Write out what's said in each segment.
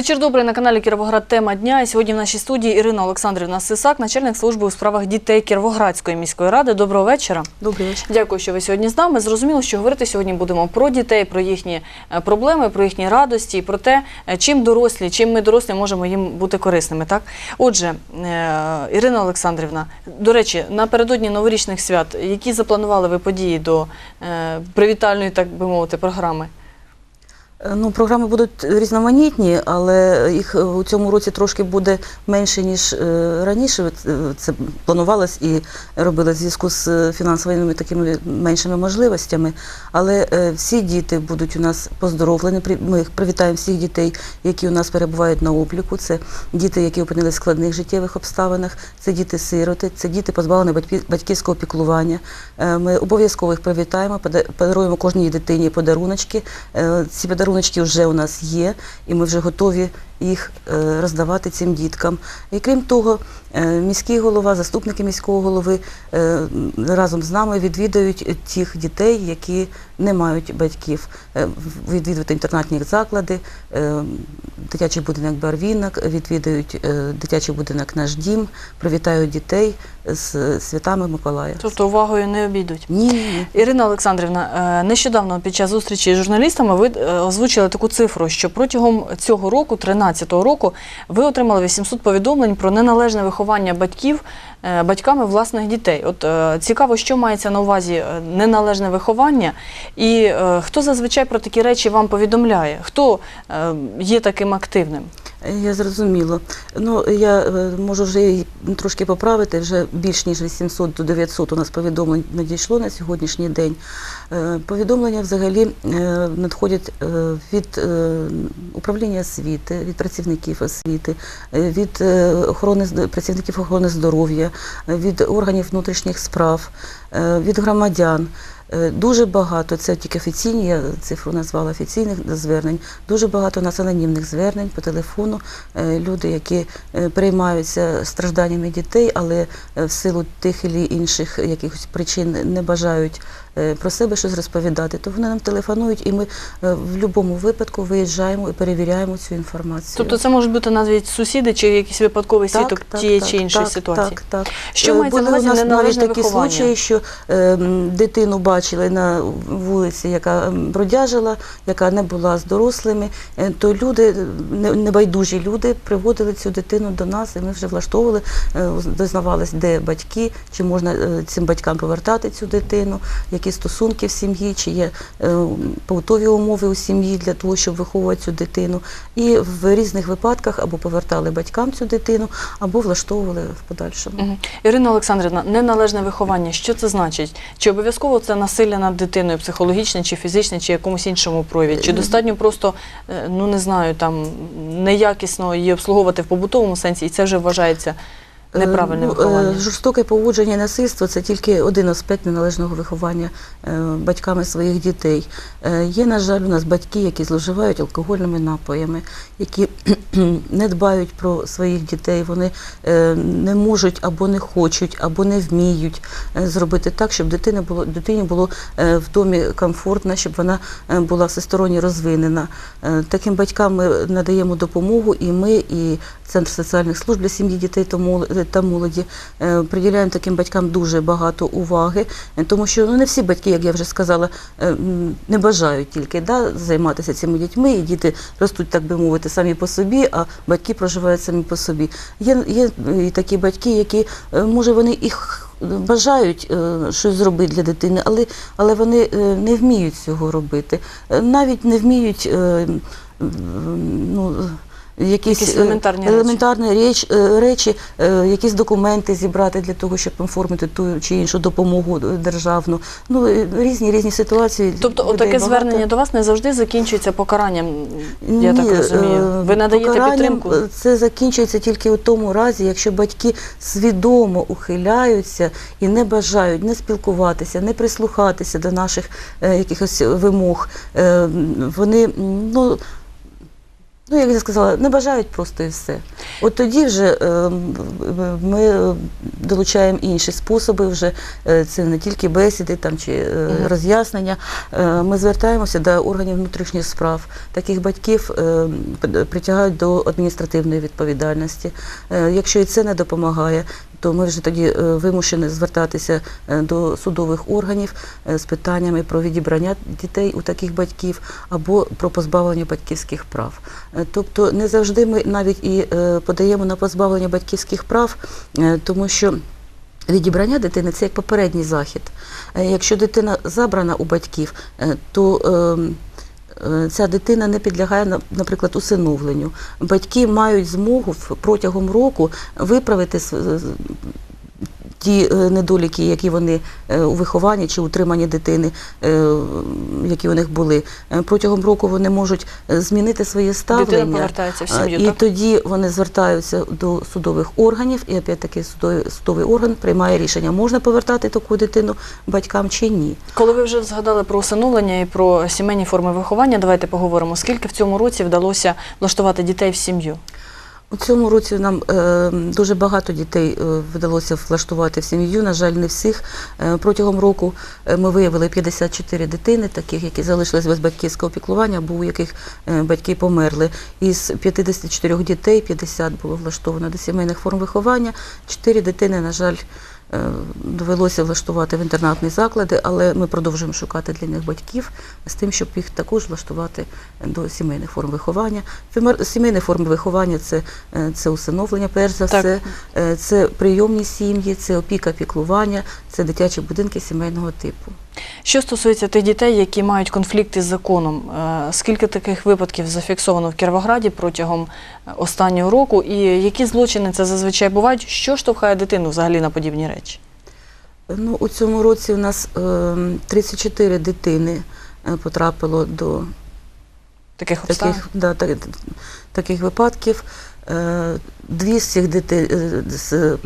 Вечір добрий на каналі Кіровоград. Тема дня. І сьогодні в нашій студії Ірина Олександрівна Сисак, начальник служби у справах дітей Кіровоградської міської ради. Доброго вечора. Добрий вечір. Дякую, що ви сьогодні з нами. Зрозуміло, що говорити сьогодні будемо про дітей, про їхні е, проблеми, про їхні радості, і про те, е, чим дорослі, чим ми дорослі можемо їм бути корисними. Так, отже, е, Ірина Олександрівна, до речі, напередодні новорічних свят, які запланували ви події до привітальної, так би мовити, програми? Е, Ну, програми будуть різноманітні, але їх е, у цьому році трошки буде менше, ніж е, раніше. Це планувалось і робилось в зв'язку з фінансовими такими меншими можливостями. Але всі діти будуть у нас поздоровлені. Ми привітаємо всіх дітей, які у нас перебувають на обліку. Це діти, які опинилися в складних життєвих обставинах, це діти-сироти, це діти позбавлені батьківського піклування. Ми обов'язково їх привітаємо, подаруємо кожній дитині подаруночки. Ці подаруночки вже у нас є, і ми вже готові їх е, роздавати цим діткам. І крім того, е, міський голова, заступники міського голови е, разом з нами відвідають тих дітей, які не мають батьків. Відвідують інтернатні заклади, дитячий будинок Барвінок, відвідають е, дитячий будинок Наш дім, привітають дітей з святами Миколая. Тобто увагою не обійдуть. Ні. Ірина Олександрівна, нещодавно під час зустрічі з журналістами ви озвучили таку цифру, що протягом цього року, 13-го року, ви отримали 800 повідомлень про неналежне виховання батьків батьками власних дітей. От е, цікаво, що мається на увазі е, неналежне виховання, і е, хто зазвичай про такі речі вам повідомляє? Хто е, є таким активним? Я зрозуміло. Ну я е, можу вже трошки поправити. Вже більш ніж 800 до 900 у нас повідомлень надійшло на сьогоднішній день. Е, Повідомлення взагалі е, надходять е, від е, управління освіти, від працівників освіти, е, від е, охорони працівників охорони здоров'я, е, від органів внутрішніх справ, е, від громадян. Е, Дуже багато, це тільки офіційні, я цифру назвала офіційних звернень. Дуже багато у нас анонімних звернень по телефону. Е, Люди, які приймаються стражданнями дітей, але е, в силу тих і інших якихось причин не бажають е, про себе щось розповідати, то вони нам телефонують, і ми е, в будь-якому випадку виїжджаємо і перевіряємо цю інформацію. Тобто це можуть бути навіть сусіди чи якийсь випадковий свідок тієї чи іншої так, ситуації. Так, так. Що Е, мається на Були увазі у нас навіть такі виховання? случаї, що е, дитину бачили на вулиці, яка м, бродяжила, яка не була з дорослими, е, то люди, небайдужі люди, приводили цю дитину до нас, і ми вже влаштовували, е, дізнавались, де батьки, чи можна е, цим батькам повертати цю дитину, які стосунки в сім'ї, чи є е, побутові умови у сім'ї для того, щоб виховувати цю дитину. І в різних випадках або повертали батькам цю дитину, або влаштовували в подальшому. Ірина Олександрівна, неналежне виховання, що це значить? Чи обов'язково це насилля над дитиною, психологічне чи фізичне, чи якомусь іншому прояві? Чи достатньо просто, е, ну не знаю, там неякісно її обслуговувати в побутовому сенсі, і це вже вважається неправильне Е, ну, виховання? е, Жорстоке поводження і насильство це тільки один аспект неналежного виховання е, батьками своїх дітей. Є, на жаль, у нас батьки, які зловживають алкогольними напоями, які не дбають про своїх дітей, вони е, не можуть або не хочуть, або не вміють е, зробити так, щоб дитина було, дитині було е, в домі комфортно, щоб вона була всесторонньо розвинена. Таким батькам ми надаємо допомогу, і ми, і Центр соціальних служб для сім'ї, дітей та молоді, приділяємо таким батькам дуже багато уваги, тому що ну, не всі батьки, як я вже сказала, не бажають тільки да, займатися цими дітьми, і діти ростуть, так би мовити, самі по собі, а батьки проживають самі по собі. Є, є і такі батьки, які, е, може, вони їх бажають е, щось зробити для дитини, але, але вони е, не вміють цього робити. Е, Навіть не вміють е, ну, якісь, Якісь е, елементарні речі. елементарні річ, е, речі, е, якісь документи зібрати для того, щоб оформити ту чи іншу допомогу державну. Ну, е, різні різні ситуації. Тобто, отаке багато. звернення до вас не завжди закінчується покаранням, я так розумію. Ви надаєте підтримку? Це закінчується тільки у тому разі, якщо батьки свідомо ухиляються і не бажають не спілкуватися, не прислухатися до наших е, якихось вимог. Е, вони, ну, Ну, як я сказала, не бажають просто і все. От тоді вже е, ми долучаємо інші способи. Вже е, це не тільки бесіди там чи е, роз'яснення. Е, Ми звертаємося до органів внутрішніх справ. Таких батьків е, притягають до адміністративної відповідальності. Е, Якщо і це не допомагає, то ми вже тоді е, вимушені звертатися е, до судових органів е, з питаннями про відібрання дітей у таких батьків або про позбавлення батьківських прав. Тобто не завжди ми навіть і подаємо на позбавлення батьківських прав, тому що. Відібрання дитини це як попередній захід. Якщо дитина забрана у батьків, то ем, ця дитина не підлягає, на- наприклад, усиновленню. Батьки мають змогу протягом року виправити ті е, недоліки, які вони е, у вихованні чи утриманні дитини, е, які у них були. Протягом року вони можуть змінити своє ставлення. Дитина повертається в сім'ю, І так? тоді вони звертаються до судових органів, і опять-таки судовий, судовий орган приймає рішення, можна повертати таку дитину батькам чи ні. Коли ви вже згадали про усиновлення і про сімейні форми виховання, давайте поговоримо. Скільки в цьому році вдалося влаштувати дітей в сім'ю? У цьому році нам е, дуже багато дітей е, вдалося влаштувати в сім'ю. На жаль, не всіх. Е, протягом року е, ми виявили 54 дитини, таких, які залишились без батьківського піклування, або у яких батьки померли. Із 54 дітей 50 було влаштовано до сімейних форм виховання. 4 дитини, на жаль, довелося влаштувати в інтернатні заклади, але ми продовжуємо шукати для них батьків з тим, щоб їх також влаштувати до сімейних форм виховання. Сімейні форми виховання це, е, це усиновлення, перш за все, е, це прийомні сім'ї, це опіка, піклування, це дитячі будинки сімейного типу. Що стосується тих дітей, які мають конфлікти з законом, е, скільки таких випадків зафіксовано в Кіровограді протягом е, останнього року, і які злочини це зазвичай бувають? Що штовхає дитину взагалі на подібні речі? Ну, у цьому році у нас е, 34 дитини е, потрапило до Таких таких, да, так, таких випадків. Е, Дві з цих дітей, е, з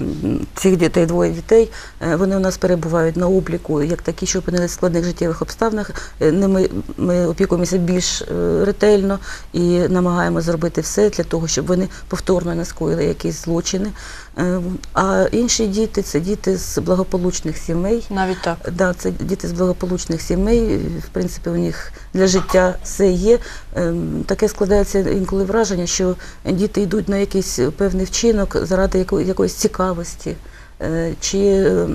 цих дітей, двоє дітей, е, вони у нас перебувають на обліку як такі, що опинилися в складних життєвих обставинах. Е, Ними ми опікуємося більш е, ретельно і намагаємося зробити все для того, щоб вони повторно не скоїли якісь злочини. Е, А інші діти це діти з благополучних сімей. Навіть так. Да, це діти з благополучних сімей. В принципі, у них для життя все є. Ем, Таке складається інколи враження, що діти йдуть на якийсь певний вчинок заради яко- якоїсь цікавості. Е, Чи е,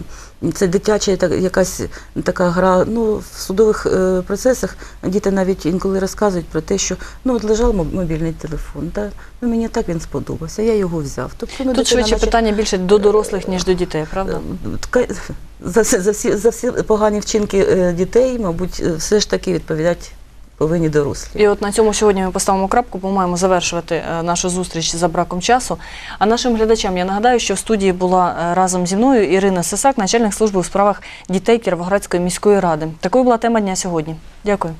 це дитяча якась така гра. Ну, в судових е, процесах діти навіть інколи розказують про те, що ну от лежав мобільний телефон, та, ну, мені так він сподобався, я його взяв. Тобто, ну, Тут швидше наче- питання більше до дорослих, ніж до дітей, правда? За, за, всі, за всі погані вчинки е, дітей, мабуть, е, все ж таки відповідати повинні дорослі. І от на цьому сьогодні ми поставимо крапку, бо маємо завершувати е, нашу зустріч за браком часу. А нашим глядачам я нагадаю, що в студії була е, разом зі мною Ірина Сисак, начальник служби у справах дітей Кіровоградської міської ради. Такою була тема дня сьогодні. Дякую.